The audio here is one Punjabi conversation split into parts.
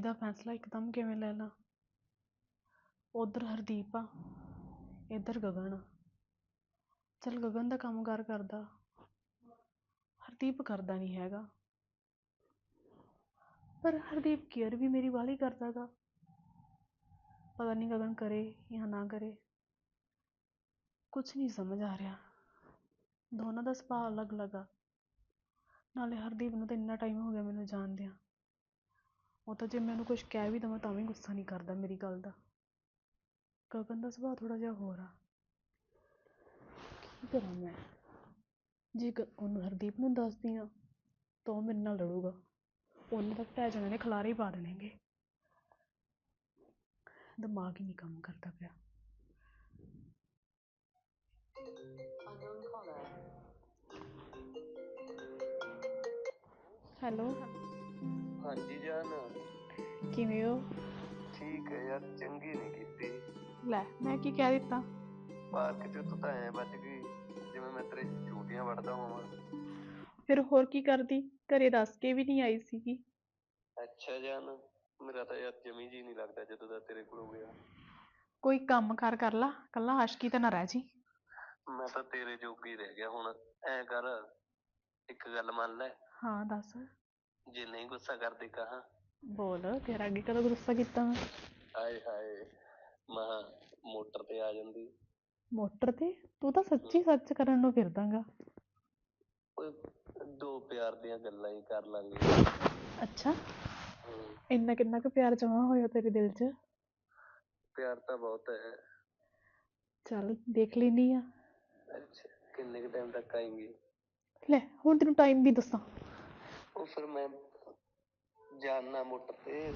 ਦਾ ਫੈਸਲਾ ਇਕਦਮ ਕਿਵੇਂ ਲੈ ਲਾਂ? ਉਧਰ ਹਰਦੀਪ ਆ, ਇੱਧਰ ਗਗਨ ਆ। ਚੱਲ ਗਗਨ ਦਾ ਕੰਮਕਾਰ ਕਰਦਾ। ਹਰਦੀਪ ਕਰਦਾ ਨਹੀਂ ਹੈਗਾ। ਪਰ ਹਰਦੀਪ ਕੇਅਰ ਵੀ ਮੇਰੀ ਵਾਲੀ ਕਰਦਾ ਗਾ ਪਤਾ ਨਹੀਂ ਗਗਨ ਕਰੇ ਜਾਂ ਨਾ ਕਰੇ। ਕੁਝ ਨਹੀਂ ਸਮਝ ਆ ਰਿਹਾ। ਦੋਨਾਂ ਦਾ ਸੁਭਾਅ ਅਲੱਗ ਅਲੱਗ ਆ। ਨਾਲੇ ਹਰਦੀਪ ਨੂੰ ਤਾਂ ਇੰਨਾ ਟਾਈਮ ਹੋ ਗਿਆ ਮੈਨੂੰ ਜਾਣਦਿਆਂ। ਉਹ ਤਾਂ ਜੇ ਮੈਨੂੰ ਕੁਝ ਕਹਿ ਵੀ ਦਵਾਂ ਤਾਂ ਵੀ ਗੁੱਸਾ ਨਹੀਂ ਕਰਦਾ ਮੇਰੀ ਗੱਲ ਦਾ। ਗਗਨ ਦਾ ਸੁਭਾਅ ਥੋੜਾ ਜਿਹਾ ਹੋਰ ਆ। ਕੀ ਕਰਾਂ ਮੈਂ? ਜੇ ਗ- ਉਹਨੂੰ ਹਰਦੀਪ ਨੂੰ ਦੱਸਦੀ ਆ ਤਾਂ ਉਹ ਮੇਰੇ ਨਾਲ ਲੜੂਗਾ। ਉਹਨੇ ਤਾਂ ਢਹਿ ਜਾਣੇ ਨੇ ਖਲਾਰੇ ਹੀ ਪਾ ਦੇਣਗੇ। ਦਿਮਾਗ ਹੀ ਨਹੀਂ ਕੰਮ ਕਰਦਾ ਪਿਆ। ਹੈਲੋ। ਹਾਂਜੀ ਜਾਨ। ਕਿਵੇਂ ਹੋ? ਠੀਕ ਹੈ ਯਾਰ ਚੰਗੀ ਨਹੀਂ ਕੀਤੀ। ਲੈ ਮੈਂ ਕੀ ਕਹਿ ਦਿੱਤਾ? ਪਾਰਕ ਚ ਤੂੰ ਤਾਂ ਐ ਬਚ ਗਈ ਜਿਵੇਂ ਮੈਂ ਤੇਰੇ ਝੂਟੀਆਂ ਵੜਦਾ ਹੋਵਾਂ। ਫਿਰ ਹੋਰ ਕੀ ਕਰਦੀ? ਘਰੇ ਦੱਸ ਕੇ ਵੀ ਨਹੀਂ ਆਈ ਸੀਗੀ। ਅੱਛਾ ਜਾਨ ਮੇਰਾ ਤਾਂ ਯਾਰ ਜਮੀ ਜੀ ਨਹੀਂ ਲੱਗਦਾ ਜਦੋਂ ਦਾ ਤੇਰੇ ਕੋਲ ਹੋ ਗਿਆ। ਕੋਈ ਕੰਮ ਕਾਰ ਕਰ ਲਾ ਕੱਲਾ ਆਸ਼ਕੀ ਤਾਂ ਨਾ ਰਹਿ ਜੀ। ਮੈਂ ਤਾਂ ਤੇਰੇ ਜੋਗੀ ਰਹਿ ਗਿਆ ਹੁਣ। ਐ ਕਰ ਇੱਕ ਗੱਲ ਮੰਨ ਲੈ। ਹਾਂ ਦੱਸ। ਜੇ ਨਹੀਂ ਗੁੱਸਾ ਕਰਦੇ ਕਹਾ? ਬੋਲ ਤੇਰਾ ਅੱਗੇ ਕਦੋਂ ਗੁੱਸਾ ਕੀਤਾ ਮੈਂ? ਹਾਏ ਹਾਏ ਮਹਾ ਮੋਟਰ ਤੇ ਆ ਜਾਂਦੀ। ਮੋਟਰ ਤੇ? ਤੂੰ ਤਾਂ ਸੱਚੀ ਸੱਚ ਕਰਨ ਨੂੰ ਫਿਰਦਾਗਾ। ਓਏ ਦੋ ਪਿਆਰ ਦੀਆਂ ਗੱਲਾਂ ਹੀ ਕਰ ਲਾਂਗੇ। ਅੱਛਾ। ਹਮ, ਇੰਨਾ ਕਿੰਨਾ ਕੁ ਪਿਆਰ ਜਮਾ ਹੋਇਆ ਤੇਰੇ ਦਿਲ 'ਚ? ਪਿਆਰ ਤਾਂ ਬਹੁਤ ਹੈ। ਚੱਲ ਦੇਖ ਲੈਨੀ ਆ। ਅੱਛਾ ਕਿੰਨੇ ਕੁ ਟਾਈਮ ਤੱਕ ਆਏਂਗੇ? ਲੈ ਹੁਣ ਤੈਨੂੰ ਟਾਈਮ ਵੀ ਦੱਸਾਂ। ਉਹ ਫਿਰ ਮੈਂ ਜਾਨਣਾ ਮੋਟਰ ਤੇ।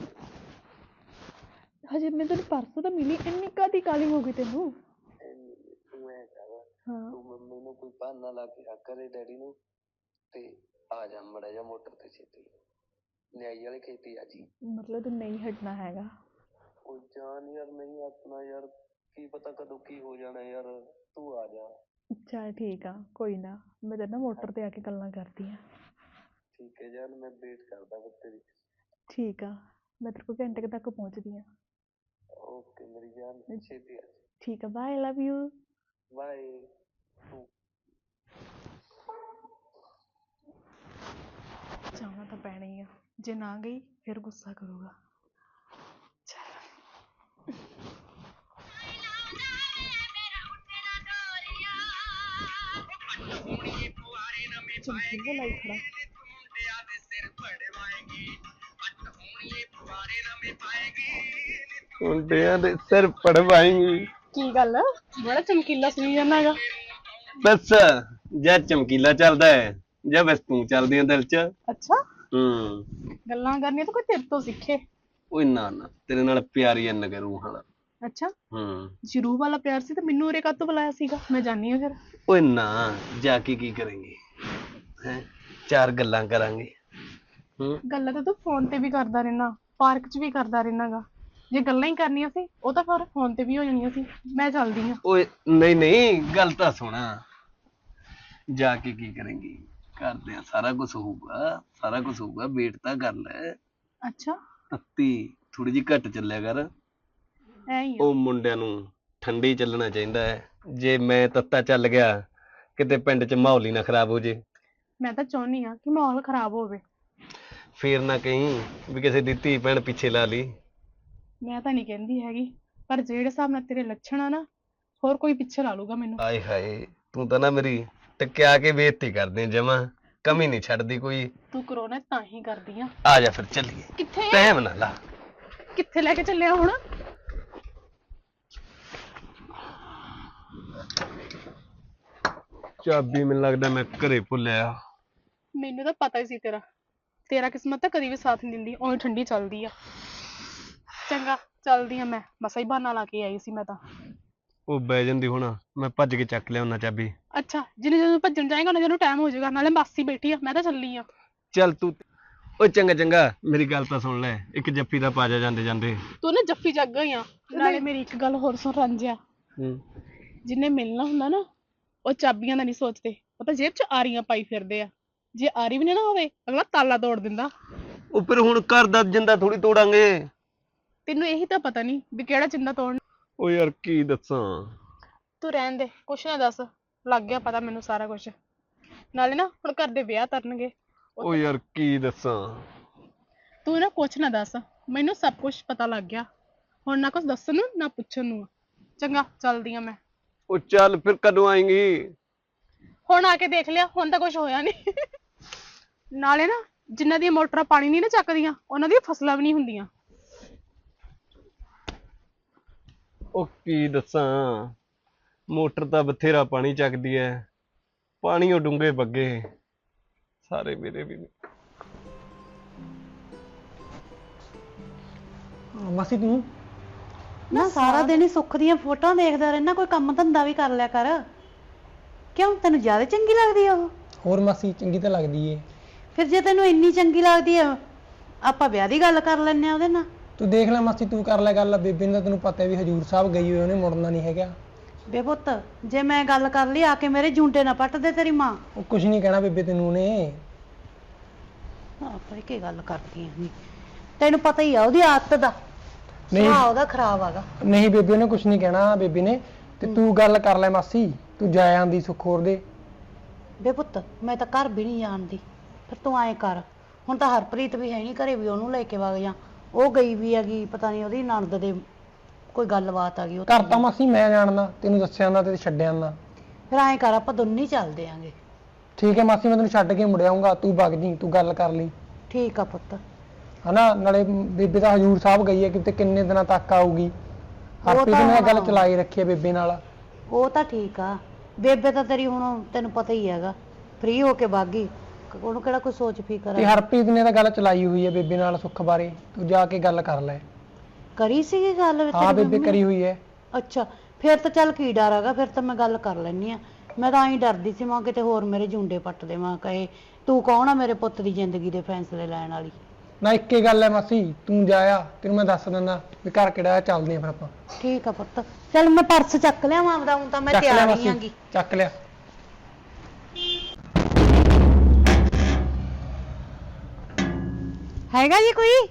ਹਜੇ ਮੈਂ ਤੈਨੂੰ ਪਰਸੋਂ ਤਾਂ ਮਿਲੀ ਇੰਨੀ ਕਾਦੀ ਕਾਲੀ ਹੋ ਗਈ ਤੈਨੂੰ? ਐਨੀ ਤੂੰ ਐ ਕਰ ਹਾਂ। ਤੂੰ ਮੰਮੀ ਨੂੰ ਕੋਈ ਬਹਾਨਾ ਲਾ ਕੇ ਆ ਕਰੇ ਡੈਡੀ ਨੂੰ ਤੇ ਆ ਜਾ ਮੜਾ ਜਾ ਮੋਟਰ ਤੇ ਛੇਤੀ। ਨਿਆਈ ਵਾਲੀ ਖੇਤੀ ਆ ਜੀ। ਮਤਲਬ ਤੂੰ ਨਹੀਂ ਹਟਣਾ ਹੈਗਾ। ਉਹ ਜਾਨ ਯਾਰ ਨਹੀਂ ਆਪਣਾ ਯਾਰ। ਕੀ ਪਤਾ ਕਦੋਂ ਕੀ ਹੋ ਜਾਣਾ ਯਾਰ ਤੂੰ ਆ ਜਾ। ਚੱਲ ਠੀਕ ਆ ਕੋਈ ਨਾ। ਮੈਂ ਤੇਰੇ ਨਾਲ ਮੋਟਰ ਤੇ ਆ ਕੇ ਗੱਲਾਂ ਕਰਦੀ ਆ। ਠੀਕ ਹੈ ਜਾਨ ਮੈਂ ਵੇਟ ਕਰਦਾ ਫਿਰ ਤੇਰੀ ਠੀਕ ਆ ਮੈਂ ਤੇਰੇ ਕੋਲ ਘੰਟੇ ਕੁ ਤੱਕ ਪਹੁੰਚਦੀ ਆ ਓਕੇ ਮੇਰੀ ਜਾਨ ਛੇਤੀ ਆ ਠੀਕ ਆ ਬਾਏ ਲਵ ਯੂ ਬਾਏ ਜਾਣਾ ਤਾਂ ਪੈਣਾ ਹੀ ਆ ਜੇ ਨਾ ਗਈ ਫਿਰ ਗੁੱਸਾ ਕਰੂਗਾ ਚੱਲ ਚਮਕੀਲਾ ਲਾਈ ਖੜਾ ਮੁੰਡਿਆਂ ਦੇ ਸਿਰ ਪੜਵਾਏਂਗੀ। ਕੀ ਗੱਲ ਬੜਾ ਚਮਕੀਲਾ ਸੁਣੀ ਜਾਂਦਾ ਹੈਗਾ ਬਸ ਜਾਂ ਚਮਕੀਲਾ ਚੱਲਦਾ ਹੈ ਜਾਂ ਬਸ ਤੂੰ ਚੱਲਦੀ ਹੈ ਦਿਲ 'ਚ। ਅੱਛਾ। ਹੂੰ। ਗੱਲਾਂ ਕਰਨੀਆਂ ਤਾਂ ਕੋਈ ਤੇਰੇ ਤੋਂ ਸਿੱਖੇ। ਓਏ ਨਾ ਨਾ ਤੇਰੇ ਨਾਲ ਪਿਆਰੀ ਐਨ ਕਰੂ ਹਾਂ ਅੱਛਾ। ਹੂੰ। ਜੇ ਰੂਹ ਵਾਲਾ ਪਿਆਰ ਸੀ ਤਾਂ ਮੈਨੂੰ ਉਰੇ ਕਾਹਤੋਂ ਬੁਲਾਇਆ ਸੀਗਾ? ਮੈਂ ਜਾਣੀ ਆ ਫਿਰ। ਓਏ ਨਾ ਜਾ ਕੇ ਕੀ ਕਰਾਂਗੇ? ਹੈ ਚਾਰ ਗੱਲਾਂ ਕਰਾਂਗੇ। ਹੂੰ ਗੱਲਾਂ ਤਾਂ ਤੂੰ ਫੋਨ ਤੇ ਵੀ ਕਰਦਾ ਰਹਿਣਾ ਪਾਰਕ 'ਚ ਵੀ ਕਰਦਾ ਰਹਿਣਾਗਾ ਜੇ ਗੱਲਾਂ ਹੀ ਕਰਨੀਆਂ ਸੀ ਉਹ ਤਾਂ ਫਿਰ ਫੋਨ ਤੇ ਵੀ ਹੋ ਜਾਣੀਆਂ ਸੀ ਮੈਂ ਚੱਲਦੀ ਆ ਓਏ ਨਹੀਂ ਨਹੀਂ ਗੱਲ ਤਾਂ ਸੁਣਾ। ਜਾ ਕੇ ਕੀ ਕਰਾਂਗੇ? ਕਰਦੇ ਆ ਸਾਰਾ ਕੁਝ ਹੋਊਗਾ ਸਾਰਾ ਕੁਝ ਹੋਊਗਾ ਵੇਟ ਤਾਂ ਕਰ ਲੈ। ਅੱਛਾ। ਤੱਤੀ ਥੋੜੀ ਜਿਹੀ ਘੱਟ ਚੱਲਿਆ ਕਰ। ਐ ਹੀ ਆ। ਉਹ ਮੁੰਡਿਆਂ ਨੂੰ ਠੰਡੀ ਚੱਲਣਾ ਚਾਹੀਦਾ ਹੈ। ਜੇ ਮੈਂ ਤੱਤਾ ਚੱਲ ਗਿਆ ਕਿਤੇ ਪਿੰਡ 'ਚ ਮਾਹੌਲ ਹੀ ਨਾ ਖਰਾਬ ਹੋ ਜੇ। ਮੈਂ ਤਾਂ ਚਾਹੁੰਨੀ ਆ ਕਿ ਮਾਹੌਲ ਖਰਾਬ ਹੋਵੇ। ਫੇਰ ਨਾ ਕਹੀਂ ਵੀ ਕਿਸੇ ਦੀ ਧੀ ਭੈਣ ਪਿੱਛੇ ਲਾ ਲਈ। ਮੈਂ ਤਾਂ ਨਹੀਂ ਕਹਿੰਦੀ ਹੈਗੀ ਪਰ ਜਿਹੜੇ ਹਿਸਾਬ ਨਾਲ ਤੇਰੇ ਲੱਛਣ ਆ ਨਾ ਹੋਰ ਕੋਈ ਪਿੱਛੇ ਲਾ ਲੂਗਾ ਮੈਨੂੰ। ਆਏ ਹਾਏ ਤੂੰ ਤਾਂ ਨਾ ਮੇਰੀ ਟਕਿਆ ਕੇ ਬੇਇੱਜ਼ਤੀ ਕਰਦੇ ਜਮਾ ਕਮੀ ਨਹੀਂ ਛੱਡਦੀ ਕੋਈ। ਤੂੰ ਕਰੋਨਾ ਤਾਂ ਹੀ ਕਰਦੀ ਆ। ਆ ਜਾ ਫਿਰ ਚੱਲੀਏ। ਕਿੱਥੇ ਟਾਈਮ ਨਾ ਲਾ। ਕਿੱਥੇ ਲੈ ਕੇ ਚੱਲਿਆ ਹੁਣ? ਚਾਬੀ ਮੈਨੂੰ ਲੱਗਦਾ ਮੈਂ ਘਰੇ ਭੁੱਲਿਆ। ਮੈਨੂੰ ਤਾਂ ਪਤਾ ਹੀ ਸੀ ਤੇਰਾ। ਤੇਰਾ ਕਿਸਮਤ ਤਾਂ ਕਦੀ ਵੀ ਸਾਥ ਨਹੀਂ ਦਿੰਦੀ ਓਵੇਂ ਠੰਡੀ ਚੱਲਦੀ ਆ। ਚੰਗਾ ਚੱਲਦੀ ਆ ਮੈਂ ਮਸਾ ਹੀ ਬਹਾਨਾ ਲਾ ਕੇ ਆਈ ਸੀ ਮੈਂ ਤਾਂ। ਉਹ ਬਹਿ ਜਾਂਦੀ ਹੁਣ ਮੈਂ ਭੱਜ ਕੇ ਚੱਕ ਲਿਆਉਣਾ ਚਾਬੀ। ਅੱਛਾ ਜਿਹਨੇ ਜਦੋਂ ਭੱਜਣ ਜਾਏਗਾ ਉਹਨਾਂ ਜਦੋਂ ਟਾਈਮ ਹੋ ਜਾਏਗਾ ਨਾਲੇ ਮਾਸੀ ਬੈਠੀ ਆ ਮੈਂ ਤਾਂ ਚੱਲੀ ਆ। ਚੱਲ ਤੂੰ ਓ ਚੰਗਾ ਚੰਗਾ ਮੇਰੀ ਗੱਲ ਤਾਂ ਸੁਣ ਲੈ ਇੱਕ ਜੱਫੀ ਦਾ ਪਾ ਜਾ ਜਾਂਦੇ ਜਾਂਦੇ। ਤੂੰ ਨਾ ਜੱਫੀ ਜੱਗ ਗਈ ਆ ਨਾਲੇ ਮੇਰੀ ਇੱਕ ਗੱਲ ਹੋਰ ਸੁਣ ਰੰਜਿਆ ਹੂੰ। ਜਿੰਨੇ ਮਿਲਣਾ ਹੁੰਦਾ ਨਾ ਉਹ ਚਾਬੀਆਂ ਦਾ ਨਹੀਂ ਸੋਚਦੇ ਉਹ ਤਾਂ ਜੇਬ 'ਚ ਆਰੀਆਂ ਪਾਈ ਫਿਰਦੇ ਆ। ਜੇ ਆਰੀ ਵੀ ਨਾ ਹੋਵੇ ਅਗਲਾ ਤਾਲਾ ਤੋੜ ਦਿੰਦਾ। ਉਹ ਫਿਰ ਹੁਣ ਘਰ ਦਾ ਜਿੰਦਾ ਥੋੜੀ ਤੋੜਾਂਗੇ। ਤੈਨੂੰ ਇਹੀ ਤਾਂ ਪਤਾ ਨਹੀਂ ਵੀ ਕਿਹੜਾ ਚਿੰਦਾ ਤੋੜਨਾ। ਓ ਯਾਰ ਕੀ ਦੱਸਾਂ। ਤੂੰ ਰਹਿਣ ਦੇ ਕੁਛ ਨਾ ਦੱਸ ਲੱਗ ਗਿਆ ਪਤਾ ਮੈਨੂੰ ਸਾਰਾ ਕੁਝ ਨਾਲੇ ਨਾ ਹੁਣ ਘਰ ਦੇ ਵਿਆਹ ਤਰਨਗੇ। ਓ ਯਾਰ ਕੀ ਦੱਸਾਂ। ਤੂੰ ਨਾ ਕੁਛ ਨਾ ਦੱਸ ਮੈਨੂੰ ਸਭ ਕੁਝ ਪਤਾ ਲੱਗ ਗਿਆ। ਹੁਣ ਨਾ ਕੁਛ ਦੱਸਣ ਨੂੰ ਨਾ ਪੁੱਛਣ ਨੂੰ। ਚੰਗਾ ਚੱਲਦੀ ਆ ਮੈਂ। ਉਹ ਚੱਲ ਫਿਰ ਕਦੋਂ ਆਏਂਗੀ? ਹੁਣ ਆ ਕੇ ਦੇਖ ਲਿਆ ਹੁਣ ਤਾਂ ਕੁਝ ਹੋਇਆ ਨਹੀਂ ਨਾਲੇ ਨਾ ਜਿਨ੍ਹਾਂ ਦੀਆਂ ਮੋਟਰਾਂ ਪਾਣੀ ਨਹੀਂ ਨਾ ਚੱਕਦੀਆਂ ਉਹਨਾਂ ਦੀਆਂ ਫਸਲਾਂ ਵੀ ਨਹੀਂ ਹੁੰਦੀਆਂ। ਉਹ ਕੀ ਦੱਸਾਂ ਮੋਟਰ ਤਾਂ ਬਥੇਰਾ ਪਾਣੀ ਚੱਕਦੀ ਐ ਪਾਣੀ ਉਹ ਡੂੰਘੇ ਬੱਗੇ ਸਾਰੇ ਮੇਰੇ ਵੀ ਨੇ। ਮਾਸੀ ਤੂੰ? ਨਾ ਸਾਰਾ ਦਿਨ ਹੀ ਸੁੱਖ ਦੀਆਂ ਫੋਟੋਆਂ ਦੇਖਦਾ ਰਹਿਣਾ ਕੋਈ ਕੰਮ ਧੰਦਾ ਵੀ ਕਰ ਲਿਆ ਕਰ। ਕਿਉਂ ਤੈਨੂੰ ਜ਼ਿਆਦਾ ਚੰਗੀ ਲੱਗਦੀ ਆ ਉਹ? ਹੋਰ ਮਾਸੀ ਚੰਗੀ ਤਾਂ ਲੱਗਦੀ ਏ। ਫਿਰ ਜੇ ਤੈਨੂੰ ਇੰਨੀ ਚੰਗੀ ਲੱਗਦੀ ਆ ਆਪਾਂ ਵਿਆਹ ਦੀ ਗੱਲ ਕਰ ਲੈਨੇ ਆ ਉਹਦੇ ਨਾਲ। ਤੂੰ ਦੇਖ ਲੈ ਮਾਸੀ ਤੂੰ ਕਰ ਲੈ ਗੱਲ। ਬੇਬੇ ਨੂੰ ਤਾਂ ਤੈਨੂੰ ਪਤਾ ਵੀ ਹਜੂਰ ਸਾਹਿਬ ਗਈ ਹੋਈ ਉਹਨੇ ਮੁੜਨਾ ਨਹੀਂ ਹੈਗਾ। ਬੇ ਪੁੱਤ ਜੇ ਮੈਂ ਗੱਲ ਕਰ ਲਈ ਆ ਕੇ ਮੇਰੇ ਜੂੰਡੇ ਨਾ ਪੱਟ ਦੇ ਤੇਰੀ ਮਾਂ। ਉਹ ਕੁਝ ਨਹੀਂ ਕਹਿਣਾ ਬੇਬੇ ਤੈਨੂੰ ਨੇ ਆਪਾਂ ਕੀ ਗੱਲ ਕਰਦੀ ਆਂ ਨੀ ਤੈਨੂੰ ਪਤਾ ਹੀ ਆ ਉਹਦੀ ਆਦਤ ਦਾ। ਨਹੀਂ। ਸੁਭਾਅ ਉਹਦਾ ਖਰਾਬ ਆਗਾ ਨਹੀਂ ਬੇਬੇ ਨੇ ਕੁਝ ਨਹੀਂ ਕਹਿਣਾ ਬੇਬੇ ਨੇ। ਤੇ ਤੂੰ ਗੱਲ ਕਰ ਲੈ ਮਾਸੀ ਤੂੰ ਜਾ ਆਂਦੀ ਸੁੱਖ ਹੋਰ ਦੇ। ਬੇ ਪੁੱਤ ਮੈਂ ਤਾਂ ਘਰ ਵੀ ਨਹੀਂ ਜਾਣਦੀ। ਫਿਰ ਤੂੰ ਐਂ ਕਰ ਹੁਣ ਤਾਂ ਹਰਪ੍ਰੀਤ ਵੀ ਹੈ ਨਹੀਂ ਘਰੇ ਵੀ ਉਹਨੂੰ ਲੈ ਕੇ ਵਗ ਜਾ। ਉਹ ਗਈ ਵੀ ਹੈਗੀ ਪਤਾ ਨਹੀਂ ਉਹਦੀ ਨਣਦ ਦੇ ਕੋਈ ਗੱਲਬਾਤ ਆ ਗਈ ਉਹ ਘਰ ਤਾਂ ਮਾਸੀ ਮੈਂ ਜਾਣਦਾ ਤੈਨੂੰ ਦੱਸਿਆ ਨਾ ਤੇ ਛੱਡਿਆ ਨਾ ਫਿਰ ਐਂ ਕਰ ਆਪਾਂ ਦੋਨੇ ਹੀ ਚੱਲਦੇ ਆਂਗੇ। ਠੀਕ ਹੈ ਮਾਸੀ ਮੈਂ ਤੈਨੂੰ ਛੱਡ ਕੇ ਮੁੜ ਆਊਂਗਾ ਤੂੰ ਵਗ ਜੀ ਤੂੰ ਗੱਲ ਕਰ ਲਈ। ਠੀਕ ਆ ਪੁੱਤ। ਹਨਾ ਨਾਲੇ ਬੇਬੇ ਤਾਂ ਹਜੂਰ ਸਾਹਿਬ ਗਈ ਹੈ ਕਿਤੇ ਕਿੰਨੇ ਦਿਨਾਂ ਤੱਕ ਆਊਗੀ। ਹਰਪ੍ਰੀਤ ਨੇ ਇਹ ਗੱਲ ਹਾਂ। ਚਲਾਈ ਰੱਖੀ ਹੈ ਬੇਬੇ ਨਾਲ। ਉਹ ਤਾਂ ਠੀਕ ਆ। ਬੇਬੇ ਤਾਂ ਤੇਰੀ ਹੁਣ ਤੈਨੂੰ ਪਤਾ ਹੀ ਹੈਗਾ। ਫ੍ਰੀ ਹੋ ਕੇ ਬਾਗੀ ਉਹਨੂੰ ਕਿਹੜਾ ਕੋਈ ਸੋਚ ਫਿਕਰ ਤੇ ਆ ਹਰਪ੍ਰੀਤ ਨੇ ਤਾਂ ਗੱਲ ਚਲਾਈ ਹੋਈ ਹੈ ਬੇਬੇ ਨਾਲ ਸੁੱਖ ਬਾਰੇ ਤੂੰ ਜਾ ਕੇ ਗੱਲ ਕਰ ਲੈ। ਕਰੀ ਸੀਗੀ ਗੱਲ ਹਾਂ ਤੇਰੀ ਬੇਬੇ? ਕਰੀ ਹੋਈ ਹੈ ਅੱਛਾ ਫਿਰ ਤਾਂ ਚੱਲ ਕੀ ਡਰ ਹੈਗਾ ਫਿਰ ਤਾਂ ਮੈਂ ਗੱਲ ਕਰ ਲੈਣੀ ਆ। ਮੈਂ ਤਾਂ ਐਂ ਡਰਦੀ ਸੀ ਮਾਂ ਕਿਤੇ ਹੋਰ ਮੇਰੇ ਜੁੰਡੇ ਪੱਟ ਦੇ ਮਾਂ ਕਹੇ ਤੂੰ ਕੌਣ ਆ ਮੇਰੇ ਪੁੱਤ ਦੀ ਜ਼ਿੰਦਗੀ ਦੇ ਫੈਸਲੇ ਲੈਣ ਵਾਲੀ? ਨਾ ਇੱਕੇ ਗੱਲ ਹੈ ਮਾਸੀ ਤੂੰ ਜਾਇਆ ਤੈਨੂੰ ਮੈਂ ਦੱਸ ਦਿੰਦਾ ਵੀ ਘਰ ਕਿਹੜਾ ਹੈ, ਚੱਲਦੇ ਆ ਫਿਰ ਆਪਾਂ। ਠੀਕ ਆ ਪੁੱਤ। ਚੱਲ ਮੈਂ ਪਰਸ ਚੱਕ ਲਿਆ ਆਪਦਾ ਹੁਣ ਤਾਂ ਮੈਂ ਚੱਕ ਲਿਆ ਤਿਆਰ ਹੀ ਮਾਸੀ ਆਂਗੀ ਚੱਕ ਲਿਆ। ਹੈਗਾ ਜੀ ਕੋਈ?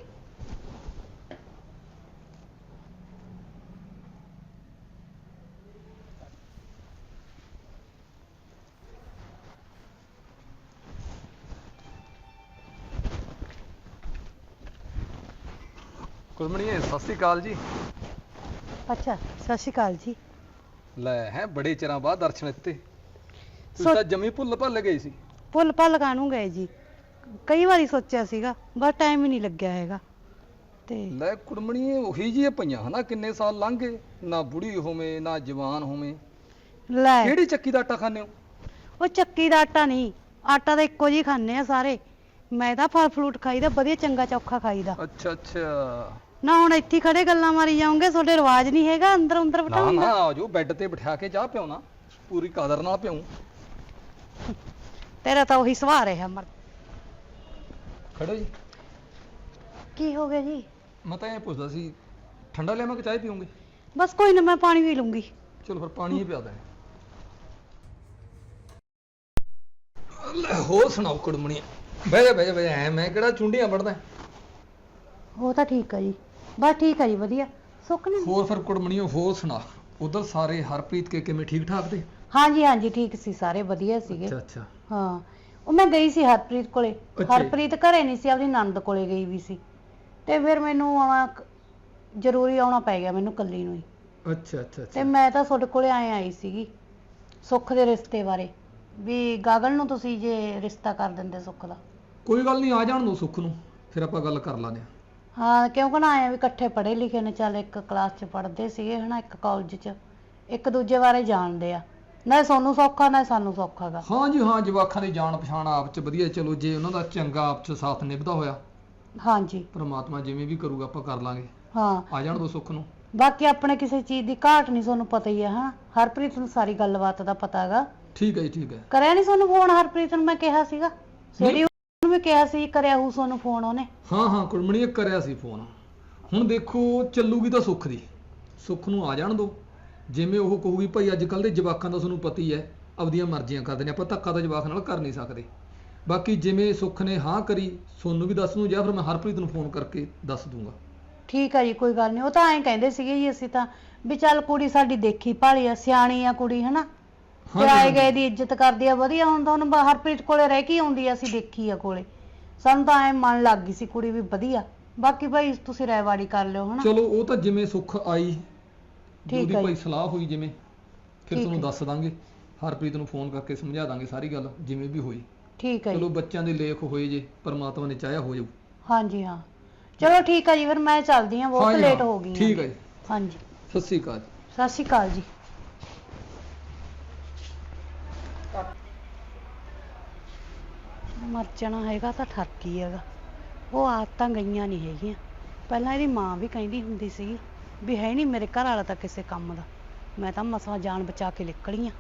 ਕੁਲਮਣੀਏ ਸਤਿ ਸ੍ਰੀ ਅਕਾਲ ਜੀ। ਅੱਛਾ ਸਤਿ ਸ਼੍ਰੀ ਅਕਾਲ ਜੀ। ਲੈ ਹੈ ਬੜੇ ਚਿਰਾਂ ਬਾਅਦ ਦਰਸ਼ਨ ਦਿੱਤੇ। ਤੁਸੀਂ ਸੋ- ਤਾਂ ਜਮੀ ਭੁੱਲ ਭੱਲ ਗਏ ਸੀ। ਭੁੱਲ ਭੱਲ ਕਾਹਨੂੰ ਗਏ ਜੀ? ਕਈ ਵਾਰੀ ਸੋਚਿਆ ਸੀਗਾ ਬਸ ਟਾਈਮ ਹੀ ਨਹੀਂ ਲੱਗਿਆ ਹੈਗਾ। ਤੇ ਲੈ ਕੁੜਮਣੀਏ ਉਹੀ ਜੀ ਪਈਆਂ ਹਨਾ ਕਿੰਨੇ ਸਾਲ ਲੰਘ ਗਏ ਨਾ ਬੁੜੀ ਹੋਵੇਂ ਨਾ ਜਵਾਨ ਹੋਵੇਂ। ਲੈ। ਕਿਹੜੀ ਚੱਕੀ ਦਾ ਆਟਾ ਖਾਂਦੇ ਹੋ? ਉਹ ਚੱਕੀ ਦਾ ਆਟਾ ਨਹੀਂ ਆਟਾ ਤਾਂ ਇੱਕੋ ਜੀ ਖਾਂਦੇ ਆ ਸਾਰੇ। ਮੈਂ ਤਾਂ ਫਲ ਫਰੂਟ ਖਾਈਦਾ ਵਧੀਆ ਚੰਗਾ ਚੌਖਾ ਖਾਈਦਾ। ਅੱਛਾ ਅੱਛਾ। ਨਾ ਹੁਣ ਇੱਥੇ ਖੜੇ ਗੱਲਾਂ ਮਾਰੀ ਜਾਓਗੇ ਤੁਹਾਡੇ ਰਿਵਾਜ ਨਹੀਂ ਹੈਗਾ ਅੰਦਰ ਅੰਦਰ ਨਾ ਬਿਠਾਉਣ ਨਾ ਆਜੋ ਬੈੱਡ ਤੇ ਬਿਠਾ ਕੇ ਚਾਹ ਪਿਉਣਾ ਪੂਰੀ ਕਦਰ ਨਾਲ ਪਿਉ ਤੇਰਾ ਤਾਂ ਉਹੀ ਸੁਭਾਅ ਰਿਹਾ ਮਰ ਖੜੋ ਜੀ। ਕੀ ਹੋ ਗਿਆ ਜੀ? ਮੈਂ ਤਾਂ ਇਹ ਪੁੱਛਦਾ ਸੀ ਠੰਡਾ ਲਿਆਵਾਂ ਕਿ ਚਾਹ ਪੀਉਂਗੇ? ਬਸ ਕੋਈ ਨਾ ਮੈਂ ਪਾਣੀ ਪੀ ਲੂੰਗੀ। ਚਲੋ ਫਿਰ ਪਾਣੀ ਹੀ ਪਿਆ ਦੇ ਲੈ ਹੋਰ ਸੁਣਾਓ ਕੁੜਮਣੀਏ ਬਹਿ ਜਾ ਬਹਿ ਜਾ ਬਹਿ ਜਾ ਐ ਮੈਂ ਕਿਹੜਾ ਚੁੰਡੀਆਂ ਵੜਦਾ। ਉਹ ਤਾਂ ਠੀਕ ਆ ਜੀ। ਬਸ ਠੀਕ ਆ ਜੀ ਵਧੀਆ। ਸੁੱਕ ਨਹੀਂ ਹੋਰ ਫਿਰ ਕੁੜਮਣੀਓ ਹੋਰ ਸੁਣਾ। ਉਧਰ ਸਾਰੇ ਹਰਪ੍ਰੀਤ ਕੇ ਕਿਵੇਂ ਠੀਕ ਠਾਕ ਤੇ? ਹਾਂਜੀ ਹਾਂਜੀ ਠੀਕ ਸੀ ਸਾਰੇ ਵਧੀਆ ਸੀਗੇ। ਅੱਛਾ ਅੱਛਾ। ਹਾਂ। ਉਹ ਮੈਂ ਗਈ ਸੀ ਹਰਪ੍ਰੀਤ ਕੋਲੇ। ਅੱਛਾ। ਹਰਪ੍ਰੀਤ ਘਰੇ ਨਹੀਂ ਸੀ ਆਪਦੀ ਨੰਦ ਕੋਲੇ ਗਈ ਵੀ ਸੀ। ਤੇ ਫਿਰ ਮੈਨੂੰ ਆਉਣਾ ਕ- ਜ਼ਰੂਰੀ ਆਉਣਾ ਪੈ ਗਿਆ ਮੈਨੂੰ ਕੱਲੀ ਨੂੰ ਹੀ। ਅੱਛਾ ਅੱਛਾ ਤੇ ਮੈਂ ਤਾਂ ਤੁਹਾਡੇ ਕੋਲੇ ਆਏ ਆਈ ਸੀਗੀ ਸੁੱਖ ਦੇ ਰਿਸ਼ਤੇ ਬਾਰੇ। ਵੀ ਗਾਗਲ ਨੂੰ ਤੁਸੀਂ ਜੇ ਰਿਸ਼ਤਾ ਕਰ ਦਿੰਦੇ ਸੁੱਖ ਦਾ। ਕੋਈ ਗੱਲ ਨਹੀਂ ਆ ਜਾਣ ਦੋ ਸੁੱਖ ਨੂੰ ਫਿਰ ਆਪਾਂ ਗੱਲ ਕਰ ਲਾਂਗੇ ਹਾਂ ਕਿਉਂਕਿ ਨਾ ਆਏ ਵੀ ਇਕੱਠੇ ਪੜ੍ਹੇ ਲਿਖੇ ਨੇ ਚੱਲ ਇੱਕ ਕਲਾਸ 'ਚ ਪੜ੍ਹਦੇ ਸੀਗੇ ਹਨਾ ਇੱਕ ਕਾਲਜ 'ਚ। ਇੱਕ ਦੂਜੇ ਬਾਰੇ ਜਾਣਦੇ ਆ। ਨਾ ਸਾਨੂੰ ਸੌਖਾ ਨਾ ਸਾਨੂੰ ਸੌਖਾ ਗਾ ਹਾਂ ਜੀ ਹਾਂ ਜਵਾਖਾਂ ਦੀ ਜਾਣ ਪਛਾਣ ਆਪ ਚ ਵਧੀਆ ਚਲੋ ਜੇ ਉਹਨਾਂ ਦਾ ਚੰਗਾ ਆਪ ਚ ਸਾਥ ਨਿਭਦਾ ਹੋਇਆ ਹਾਂਜੀ। ਪ੍ਰਮਾਤਮਾ ਜਿਵੇਂ ਵੀ ਕਰੂਗਾ ਆਪਾਂ ਕਰ ਲਾਂਗੇ। ਹਾਂ। ਆ ਜਾਣ ਦੋ ਸੁੱਖ ਨੂੰ। ਬਾਕੀ ਆਪਣੇ ਕਿਸੇ ਚੀਜ਼ ਦੀ ਘਾਟ ਨਹੀਂ ਤੁਹਾਨੂੰ ਪਤਾ ਹੀ ਹੈ ਹਾਂ। ਹਰਪ੍ਰੀਤ ਨੂੰ ਸਾਰੀ ਗੱਲਬਾਤ ਦਾ ਪਤਾ ਹੈਗਾ ਠੀਕ ਹੈ ਜੀ ਠੀਕ ਹੈ। ਕਰਿਆ ਨਹੀਂ ਤੁਹਾਨੂੰ ਫੋਨ ਹਰਪ੍ਰੀਤ ਨੂੰ? ਮੈਂ ਕਿਹਾ ਸੀਗਾ। ਸਵੇਰੇ ਉਹਨੂੰ ਵੀ ਕਿਹਾ ਸੀ ਕਰਿਆ ਹੂ ਤੁਹਾਨੂੰ ਫੋਨ ਉਹਨੇ। ਹਾਂ ਹਾਂ ਕੁੜਮਣੀ ਕਰਿਆ ਸੀ ਫੋਨ। ਹੁਣ ਦੇਖੋ ਚੱਲੂਗੀ ਤਾਂ ਸੁੱਖ ਦੀ। ਸੁੱਖ ਨੂੰ ਆ ਜਾਣ ਦੋ। ਜਿਵੇਂ ਉਹ ਕਹੂਗੀ ਭਾਈ ਅੱਜ ਕੱਲ ਦੇ ਜਵਾਕਾਂ ਦਾ ਤੁਹਾਨੂੰ ਪਤਾ ਹੀ ਹੈ ਆਪਦੀਆਂ ਮਰਜ਼ੀਆਂ ਕਰਦੇ ਨੇ ਆਪਾਂ ਧੱਕਾ ਤਾਂ ਜਵਾਕ ਨਾਲ ਕਰ ਨਹੀਂ ਸਕਦੇ। ਬਾਕੀ ਜਿਵੇਂ ਸੁੱਖ ਨੇ ਹਾਂ ਕਰੀ ਸੋਨੂੰ ਵੀ ਦੱਸ ਦੂੰ ਜਾਂ ਫਿਰ ਮੈਂ ਹਰਪ੍ਰੀਤ ਨੂੰ ਫੋਨ ਕਰਕੇ ਦੱਸ ਦੂੰਗਾ। ਠੀਕ ਆ ਜੀ ਕੋਈ ਗੱਲ ਨਹੀਂ। ਉਹ ਤਾਂ ਐਂ ਕਹਿੰਦੇ ਸੀਗੇ ਜੀ ਅਸੀਂ ਤਾਂ ਵੀ ਚੱਲ ਕੁੜੀ ਸਾਡੀ ਦੇਖੀ ਭਾਲੀ ਆ ਸਿਆਣੀ ਆ ਕੁੜੀ ਹਨਾ? ਹਾਂਜੀ। ਗਏ ਦੀ ਇੱਜ਼ਤ ਕਰਦੀ ਆ ਵਧੀਆ। ਹੁਣ ਤਾਂ ਉਹਨੂੰ ਹਰਪ੍ਰੀਤ ਕੋਲੇ ਰਹਿ ਕੇ ਆਉਂਦੀ ਆ ਅਸੀਂ ਦੇਖੀ ਆ ਕੋਲੇ। ਸਾਨੂੰ ਤਾਂ ਐ ਮਨ ਲੱਗ ਗਈ ਸੀ ਕੁੜੀ ਵੀ ਵਧੀਆ। ਬਾਕੀ ਭਾਈ ਤੁਸੀਂ ਰਾਇਵਾੜੀ ਕਰ ਲਿਓ ਹਨਾ? ਚਲੋ ਉਹ ਤਾਂ ਜਿਵੇਂ ਸੁੱਖ ਆਈ ਠੀਕ ਹੈ ਜੀ। ਭਾਈ ਸਲਾਹ ਹੋਈ ਜਿਵੇਂ ਫਿਰ ਠੀਕ ਤੁਹਾਨੂੰ ਹੈ। ਦੱਸ ਦਾਂਗੇ। ਹਰਪ੍ਰੀਤ ਨੂੰ ਫੋਨ ਕਰਕੇ ਸਮਝਾ ਦਾਂਗੇ ਸਾਰੀ ਗੱਲ ਜਿਵੇਂ ਵੀ ਹੋਈ। ਠੀਕ ਹੈ ਚਲੋ ਜੀ ਬੱਚਿਆਂ ਦੇ ਲੇਖ ਹੋਏ ਜੇ ਪਰਮਾਤਮਾ ਨੇ ਚਾਹਿਆ ਹੋ ਜਾਊ। ਹਾਂਜੀ ਹਾਂ। ਚਲੋ ਠੀਕ ਆ ਜੀ ਫਿਰ ਮੈਂ ਚੱਲਦੀ ਆ ਬਹੁਤ ਹਾਂਜੀ, ਲੇਟ ਹਾਂ, ਹੋ ਗਈ ਠੀਕ ਹੈ ਜੀ। ਹਾਂਜੀ। ਸਤਿ ਸ੍ਰੀ ਅਕਾਲ ਜੀ। ਸਤਿ ਸ਼੍ਰੀ ਅਕਾਲ ਜੀ। ਮਰ ਜਾਣਾ ਹੈਗਾ ਤਾਂ ਠਰਕੀ ਹੈਗਾ। ਉਹ ਆਦਤਾਂ ਗਈਆਂ ਨਹੀਂ ਹੈਗੀਆਂ। ਪਹਿਲਾਂ ਇਹਦੀ ਮਾਂ ਵੀ ਕਹਿੰਦੀ ਹੁੰਦੀ ਸੀ ਵੀ ਹੈ ਨਹੀਂ ਮੇਰੇ ਘਰ ਵਾਲਾ ਤਾਂ ਕਿਸੇ ਕੰਮ ਦਾ। ਮੈਂ ਤਾਂ ਮਸਾਂ ਜਾਨ ਬਚਾ ਕੇ ਨਿਕਲੀ ਆ।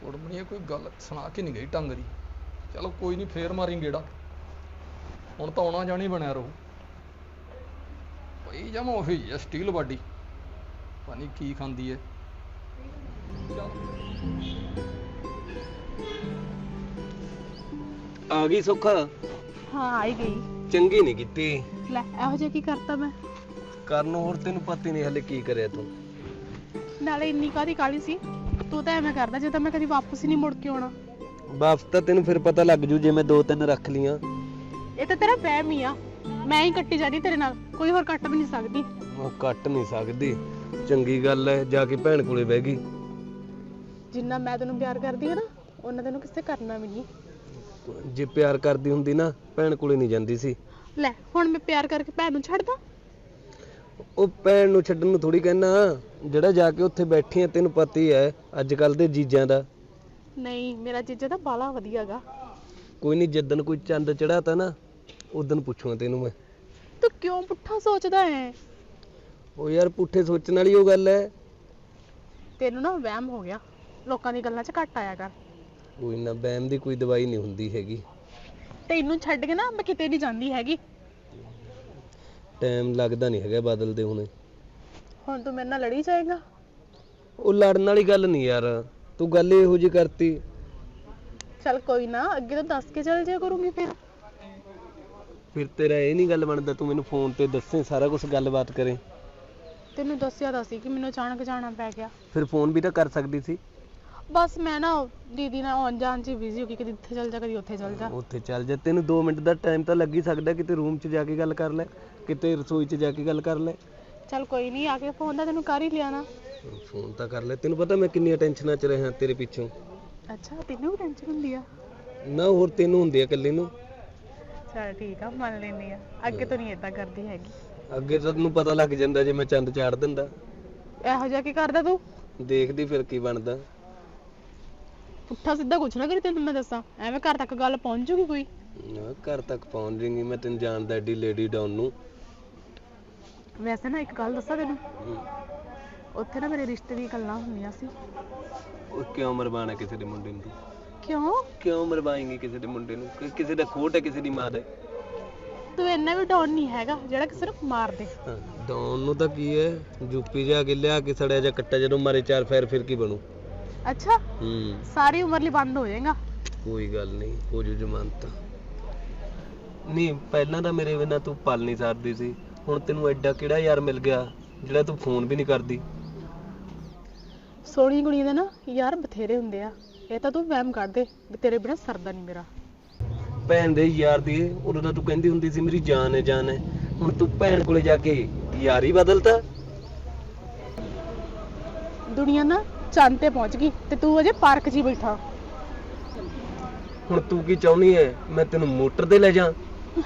ਕੁੜਮਣੀਏ ਕੋਈ ਗੱਲ ਸੁਣਾ ਕੇ ਨਹੀਂ ਗਈ ਢੰਗ ਦੀ। ਚਲੋ ਕੋਈ ਨਹੀਂ ਫੇਰ ਮਾਰੀ ਗੇੜਾ। ਹੁਣ ਤਾਂ ਆਉਣਾ ਜਾਣੀ ਬਣਿਆ ਰਹੂ। ਪਈ ਜਮਾ ਉਹੀ ਹੈ ਸਟੀਲ ਬਾਡੀ। ਪਾਣੀ ਕੀ ਖਾਂਦੀ ਹੈ ਆ ਗਈ ਸੁੱਖ? ਹਾਂ ਆਈ ਗਈ। ਚੰਗੀ ਨਹੀਂ ਕੀਤੀ। ਲੈ ਇਹੋ ਜਿਹਾ ਕੀ ਕਰਤਾ ਮੈਂ? ਕਰਨ ਹੋਰ ਤੈਨੂੰ ਪਤਾ ਹੀ ਨਹੀਂ ਹਲੇ ਕੀ ਕਰਿਆ ਤੂੰ। ਨਾਲੇ ਇੰਨੀ ਕਾਦੀ ਕਾਲੀ ਸੀ? ਤੂੰ ਤਾਂ ਐਵੇਂ ਕਰਦਾ ਜੇ ਤਾਂ ਮੈਂ ਕਦੀ ਵਾਪਸ ਹੀ ਨਹੀਂ ਮੁੜ ਕੇ ਆਉਣਾ। ਵਾਪਸ ਤਾਂ ਤੈਨੂੰ ਫਿਰ ਪਤਾ ਲੱਗ ਜੂ ਜੇ ਮੈਂ ਦੋ ਤਿੰਨ ਰੱਖ ਲੀਆਂ ਇਹ ਤਾਂ ਤੇਰਾ ਵਹਿਮ ਹੀ ਆ। ਮੈਂ ਹੀ ਕੱਟੀ ਜਾਣੀ ਤੇਰੇ ਨਾਲ। ਕੋਈ ਹੋਰ ਕੱਟ ਵੀ ਨਹੀਂ ਸਕਦੀ। ਉਹ ਕੱਟ ਨਹੀਂ ਸਕਦੀ। ਚੰਗੀ ਗੱਲ ਹੈ ਜਾ ਕੇ ਭੈਣ ਕੋਲੇ ਬਹਿ ਗਈ। ਜਿੰਨਾ ਮੈਂ ਤੈਨੂੰ ਪਿਆਰ ਕਰਦੀ ਆ ਨਾ ਉਹਨਾਂ ਤੈਨੂੰ ਕਿਸੇ ਕਰਨਾ ਵੀ ਨਹੀਂ। ਜੇ ਪਿਆਰ ਕਰਦੀ ਹੁੰਦੀ ਨਾ ਭੈਣ ਕੋਲੇ ਨਹੀਂ ਜਾਂਦੀ ਸੀ। ਲੈ ਹੁਣ ਮੈਂ ਪਿਆਰ ਕਰਕੇ ਭੈਣ ਨੂੰ ਛੱਡਦਾ ਉਹ ਭੈਣ ਨੂੰ ਛੱਡਣ ਨੂੰ ਥੋੜੀ ਕਹਿਣਾ ਜਿਹੜਾ ਜਾ ਕੇ ਉੱਥੇ ਬੈਠੀ ਆ ਤੈਨੂੰ ਪਤਾ ਹੀ ਅੱਜ ਕੱਲ ਦੇ ਜੀਜਾਂ ਦਾ। ਨਹੀਂ ਮੇਰਾ ਜੀਜਾ ਤਾਂ ਬਾਲਾ ਵਧੀਆਗਾ ਕੋਈ ਨਹੀਂ ਜਿੱਦਣ ਕੋਈ ਚੰਦ ਚੜਾਤਾ ਨਾ ਉਦੋਂ ਪੁੱਛੂਗਾ ਤੈਨੂੰ ਮੈਂ। ਤੂੰ ਕਿਉਂ ਪੁੱਠਾ ਸੋਚਦਾ ਹੈ ਉਹ ਯਾਰ ਪੁੱਠੇ ਸੋਚਣ ਵਾਲੀ ਉਹ ਗੱਲ ਹੈ ਤੈਨੂੰ ਨਾ ਵਹਿਮ ਹੋ ਗਿਆ। ਲੋਕਾਂ ਦੀ ਗੱਲਾਂ 'ਚ ਘੱਟ ਆਇਆ ਕਰ। ਕੋਈ ਨਾ ਬੈਮ ਦੀ ਕੋਈ ਦਵਾਈ ਨਹੀਂ ਹੁੰਦੀ ਹੈਗੀ। ਤੈਨੂੰ ਛੱਡ ਕੇ ਨਾ ਮੈਂ ਕਿਤੇ ਨਹੀਂ ਜਾਂਦੀ ਹੈਗੀ। ਟਾਈਮ ਲੱਗਦਾ ਨਹੀਂ ਹੈਗਾ ਬਦਲਦੇ ਹੁਣੇ। ਹੁਣ ਤੂੰ ਮੇਰੇ ਨਾਲ ਲੜੀ ਜਾਏਗਾ? ਉਹ ਲੜਨ ਵਾਲੀ ਗੱਲ ਨਹੀਂ ਯਾਰ ਤੂੰ ਗੱਲ ਇਹੋ ਜੀ ਕਰਤੀ। ਚੱਲ ਕੋਈ ਨਾ ਅੱਗੇ ਤੋਂ ਦੱਸ ਕੇ ਚੱਲ ਜਿਆ ਕਰੂੰਗੀ ਫਿਰ। ਫਿਰ ਤੇਰਾ ਇਹ ਨਹੀਂ ਗੱਲ ਬਣਦਾ ਤੂੰ ਮੈਨੂੰ ਫੋਨ ਤੇ ਦੱਸੇ ਸਾਰਾ ਕੁਝ ਗੱਲਬਾਤ ਕਰੇ। ਤੈਨੂੰ ਦੱਸਿਆ ਤਾਂ ਸੀ ਕਿ ਮੈਨੂੰ ਅਚਾਨਕ ਜਾਣਾ ਪੈ ਗਿਆ। ਫਿਰ ਫੋਨ ਵੀ ਤਾਂ ਕਰ ਸਕਦੀ ਸੀ। ਬਸ ਮੈਂ ਨਾ ਦੀਦੀ ਨਾਲ ਆਉਣ ਜਾਣ 'ਚ ਬਿਜ਼ੀ ਹੋ ਗਈ ਕਦੀ ਇੱਥੇ ਚੱਲ ਜਾ ਕਦੀ ਉੱਥੇ ਚੱਲ ਜਾ। ਉੱਥੇ ਚੱਲ ਜਾ। ਤੈਨੂੰ 2 ਮਿੰਟ ਦਾ ਟਾਈਮ ਤਾਂ ਲੱਗ ਹੀ ਸਕਦਾ ਕਿਤੇ ਰੂਮ 'ਚ ਜਾ ਕੇ ਗੱਲ ਕਰ ਲੈ ਕਿਤੇ ਰਸੋਈ 'ਚ ਜਾ ਕੇ ਗੱਲ ਕਰ ਲੈ। ਚੱਲ ਕੋਈ ਨਹੀਂ ਆ ਕੇ ਫੋਨ ਦਾ ਤੈਨੂੰ ਕਰ ਹੀ ਲਿਆ ਨਾ। ਫੋਨ ਤਾਂ ਕਰ ਲੈ। ਤੈਨੂੰ ਪਤਾ ਮੈਂ ਕਿੰਨੀਆਂ ਟੈਨਸ਼ਨਾਂ 'ਚ ਰਿਹਾ ਤੇਰੇ ਪਿੱਛੋਂ? ਅੱਛਾ ਤੈਨੂੰ ਵੀ ਟੈਨਸ਼ਨ ਹੁੰਦੀ ਆ? ਨਾ ਹੋਰ ਤੈਨੂੰ ਹੁੰਦੀ ਆ ਇਕੱਲੇ ਨੂੰ। ਚੱਲ ਠੀਕ ਆ ਮੰਨ ਲੈਂਦੀ ਆ। ਅੱਗੇ ਤੋਂ ਨਹੀਂ ਏਦਾਂ ਕਰਦੀ ਹੈਗੀ। ਅੱਗੇ ਤਾਂ ਤੈਨੂੰ ਪਤਾ ਲੱਗ ਜਾਂਦਾ ਜੇ ਮੈਂ ਚੰਦ ਚਾੜ ਦਿੰਦਾ। ਇਹੋ ਜਿਹਾ ਕੀ ਕਰਦਾ ਤੂੰ? ਦੇਖਦੀ ਫਿਰ ਕੀ ਬਣਦਾ। ਪੁੱਠਾ ਸਿੱਧਾ ਕੁਛ ਨਾ ਕਰੀ ਤੈਨੂੰ ਮੈਂ ਦੱਸਾਂ। ਐਵੇਂ ਘਰ ਤੱਕ ਗੱਲ ਪਹੁੰਚ ਜੂਗੀ ਕੋਈ? ਨਾ ਘਰ ਤੱਕ ਪਹੁੰਚ ਜਾਏਗੀ ਮੈਂ ਤੈਨੂੰ ਜਾਣਦਾ ਐਡੀ ਲੇਡੀ ਡਾਊਨ ਨੂੰ। ਵੈਸੇ ਨਾ ਇੱਕ ਗੱਲ ਦੱਸਾਂ ਤੈਨੂੰ। ਹਮ, ਉੱਥੇ ਨਾ ਮੇਰੇ ਰਿਸ਼ਤੇ ਦੀਆਂ ਗੱਲਾਂ ਹੁੰਦੀਆਂ ਸੀ। ਉਹ ਕਿਉਂ ਮਰਵਾਣਾ ਕਿਸੇ ਦੇ ਮੁੰਡੇ ਨੂੰ ਤੂੰ? ਕਿਉਂ? ਕਿਉਂ ਮਰਵਾਏਂਗੀ ਕਿਸੇ ਦੇ ਮੁੰਡੇ ਨੂੰ? ਕਿ- ਕਿਸੇ ਦਾ ਖੋਟ ਹੈ ਕਿਸੇ ਦੀ ਮਾਂ ਦਾ? ਤੂੰ ਇੰਨਾ ਵੀ ਡਾਊਨ ਨਹੀਂ ਹੈਗਾ ਜਿਹੜਾ ਕਿਸੇ ਨੂੰ ਮਾਰ ਦੇ। ਹਾਂ ਡਾਊਨ ਨੂੰ ਤਾਂ ਕੀ ਹੈ? ਯੂਪੀ ਜਾ ਕੇ ਲਿਆ ਕੇ ਸੜਿਆ ਜਾਂ ਕੱਟਾ ਜਦੋਂ ਮਾਰੇ ਚਾਰ ਫੇਰ ਫਿਰ ਕੀ ਬਣੂ? ਅੱਛਾ? ਹੂੰ। ਸਾਰੀ ਉਮਰ ਲਈ ਬੰਦ ਹੋ ਜਾਏਗਾ। ਕੋਈ ਗੱਲ ਨਹੀਂ ਹੋ ਜੂ ਜ਼ਮਾਨਤ। ਨਹੀਂ ਪਹਿਲਾਂ ਤਾਂ ਮੇਰੇ ਬਿਨਾਂ ਤੂੰ ਪਲ ਨਹੀਂ ਸਕਦੀ ਸੀ। ਹੁਣ ਤੈਨੂੰ ਐਡਾ ਕਿਹੜਾ ਯਾਰ ਮਿਲ ਗਿਆ ਜਿਹੜਾ ਤੂੰ ਫੋਨ ਵੀ ਨਹੀਂ ਕਰਦੀ। ਸੋਹਣੀ ਕੁੜੀਆਂ ਦੇ ਨਾ ਯਾਰ ਬਥੇਰੇ ਹੁੰਦੇ ਆ। ਇਹ ਤਾਂ ਤੂੰ ਵਹਿਮ ਕੱਢ ਦੇ ਵੀ ਤੇਰੇ ਬਿਨਾ ਸਰਦਾ ਨਹੀਂ ਮੇਰਾ। ਭੈਣ ਦੇ ਯਾਰ ਦੀ ਉਦੋਂ ਤਾਂ ਤੂੰ ਕਹਿੰਦੀ ਹੁੰਦੀ ਸੀ ਮੇਰੀ ਜਾਨ ਹੈ ਜਾਨ ਹੈ। ਹੁਣ ਤੂੰ ਭੈਣ ਕੋਲੇ ਜਾ ਕੇ ਯਾਰੀ ਬਦਲਤਾ। ਦੁਨੀਆ ਨਾ ਚੰਦ ਤੇ ਪਹੁੰਚ ਗਈ ਤੇ ਤੂੰ ਅਜੇ ਪਾਰਕ 'ਚ ਹੀ ਬੈਠਾ। ਹੁਣ ਤੂੰ ਕੀ ਚਾਹੁੰਦੀ ਐ? ਮੈਂ ਤੈਨੂੰ ਮੋਟਰ ਤੇ ਲੈ ਜਾ